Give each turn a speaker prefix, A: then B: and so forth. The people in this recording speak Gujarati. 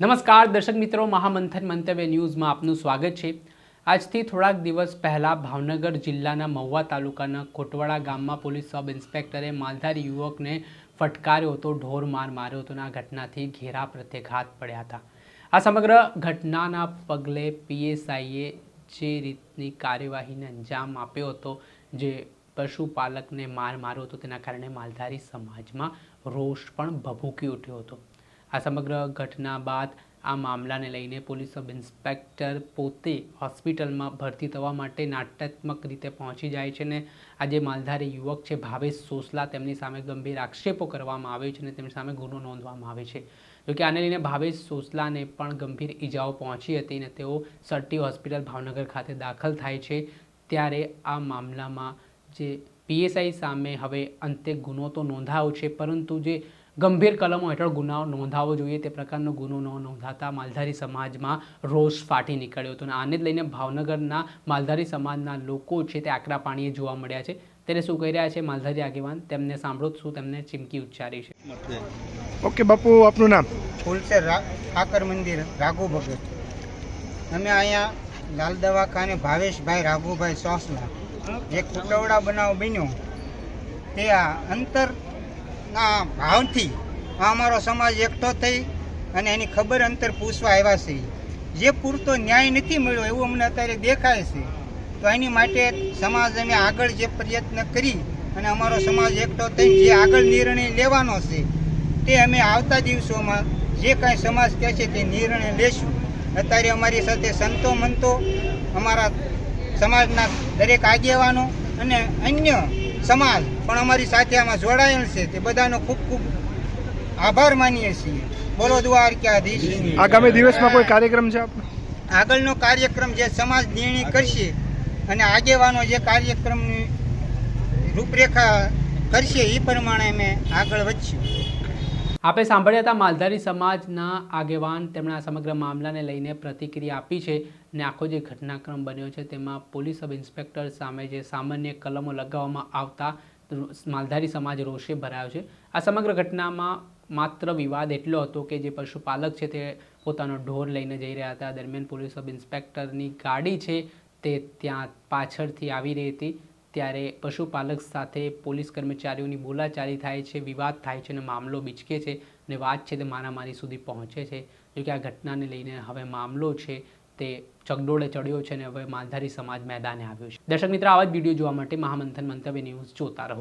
A: નમસ્કાર, દર્શક મિત્રો. મહામંથન મંતવ્ય ન્યૂઝમાં આપનું સ્વાગત છે. આજથી થોડાક દિવસ પહેલાં ભાવનગર જિલ્લાના મહુવા તાલુકાના કોટવાડા ગામમાં પોલીસ સબ ઇન્સ્પેક્ટરે માલધારી યુવકને ફટકાર્યો હતો, ઢોર માર માર્યો હતો આ ઘટનાથી ઘેરા પ્રત્યાઘાત પડ્યા હતા. આ સમગ્ર ઘટનાના પગલે પીએસઆઈએ જે રીતની કાર્યવાહીને અંજામ આપ્યો હતો, જે પશુપાલકને માર માર્યો હતો, તેના કારણે માલધારી સમાજમાં રોષ પણ ભભૂકી ઉઠ્યો હતો. આ સમગ્ર ઘટના બાદ આ મામલાને લઈને પોલીસ સબ ઇન્સ્પેક્ટર પોતે હોસ્પિટલમાં ભરતી થવા માટે નાટ્યાત્મક રીતે પહોંચી જાય છે ને આ જે માલધારી યુવક છે, ભાવેશ સોસલા, તેમની સામે ગંભીર આક્ષેપો કરવામાં આવે છે અને તેમની સામે ગુનો નોંધવામાં આવે છે. જોકે આને લઈને ભાવેશ સોસલાને પણ ગંભીર ઈજાઓ પહોંચી હતી અને તેઓ સરટી હોસ્પિટલ ભાવનગર ખાતે દાખલ થાય છે. ત્યારે આ મામલામાં જે પીએસઆઈ સામે હવે અંતે ગુનો તો નોંધાયો છે, પરંતુ જે ગંભીર કલમો હેઠળ ગુનાઓ નોંધાવવો જોઈએ. તે પ્રકારનો ગુનો ન નોંધાતા માલધારી સમાજમાં રોષ ફાટી નીકળ્યો હતો અને આને જ લઈને ભાવનગરના માલધારી સમાજના લોકો છે તે આકરા પાણીએ જોવા મળ્યા છે. ત્યારે શું કહી રહ્યા છે માલધારી આગેવાન? તેમને સાંભળો જ શું તેમને ચીમકી ઉચ્ચારી છે.
B: ઓકે બાપુ આપનું નામ?
C: ફૂલસર ઠાકર મંદિર રાઘુ ભગત. અમે અહીંયા લાલ દવાખાને ભાવેશભાઈ રાઘુભાઈ સોસલા જે કુટવડા બનાવ બન્યો તે આ અંતરના ભાવથી અમારો સમાજ એકઠો થઈ અને એની ખબર અંતર પૂછવા આવ્યા છે. જે પૂરતો ન્યાય નથી મળ્યો એવું અમને અત્યારે દેખાય છે. તો એની માટે સમાજ અમે આગળ જે પ્રયત્ન કરી અને અમારો સમાજ એકઠો થઈ જે આગળ નિર્ણય લેવાનો છે, તે અમે આવતા દિવસોમાં જે કાંઈ સમાજ કહે છે તે નિર્ણય લેશું. અત્યારે અમારી સાથે સંતો મંતો, અમારા સમાજના દરેક આગેવાનો અને અન્ય સમાજ પણ અમારી સાથે આમાં જોડાયેલ છે. તે બધાનો ખૂબ ખૂબ આભાર માનીએ છીએ. બોલો દ્વારકાધીશ
B: આગામી દિવસમાં કોઈ કાર્યક્રમ છે
C: આગળનો કાર્યક્રમ જે સમાજ નિર્ણય કરશે અને આગેવાનો જે કાર્યક્રમની રૂપરેખા કરશે એ પ્રમાણે અમે આગળ વધશું.
A: આપણે સાંભળ્યા હતા માલધારી સમાજના આગેવાન તેમણે આ સમગ્ર મામલાને લઈને પ્રતિક્રિયા આપી છે ને આખો જે ઘટનાક્રમ બન્યો છે તેમાં પોલીસ સબ ઇન્સ્પેક્ટર સામે જે સામાન્ય કલમો લગાવવામાં આવતા માલધારી સમાજ રોષે ભરાયો છે. આ સમગ્ર ઘટનામાં માત્ર વિવાદ એટલો હતો કે જે પશુપાલક છે તે પોતાનો ઢોર લઈને જઈ રહ્યા હતા. દરમિયાન પોલીસ સબ ઇન્સ્પેક્ટરની ગાડી છે તે ત્યાં પાછળથી આવી રહી હતી. ત્યારે પશુપાલક સાથે પોલીસ કર્મચારીઓની બોલાચાલી થાય છે, વિવાદ થાય છે અને મામલો બીચકે છે અને વાત છે તે મારામારી સુધી પહોંચે છે. જોકે આ ઘટનાને લઈને હવે મામલો છે તે ચગડોળે ચડ્યો છે અને હવે માલધારી સમાજ મેદાને આવ્યો છે. દર્શક મિત્રો, આવા જ વીડિયો જોવા માટે મહામંથન મંતવ્ય ન્યૂઝ જોતા રહો.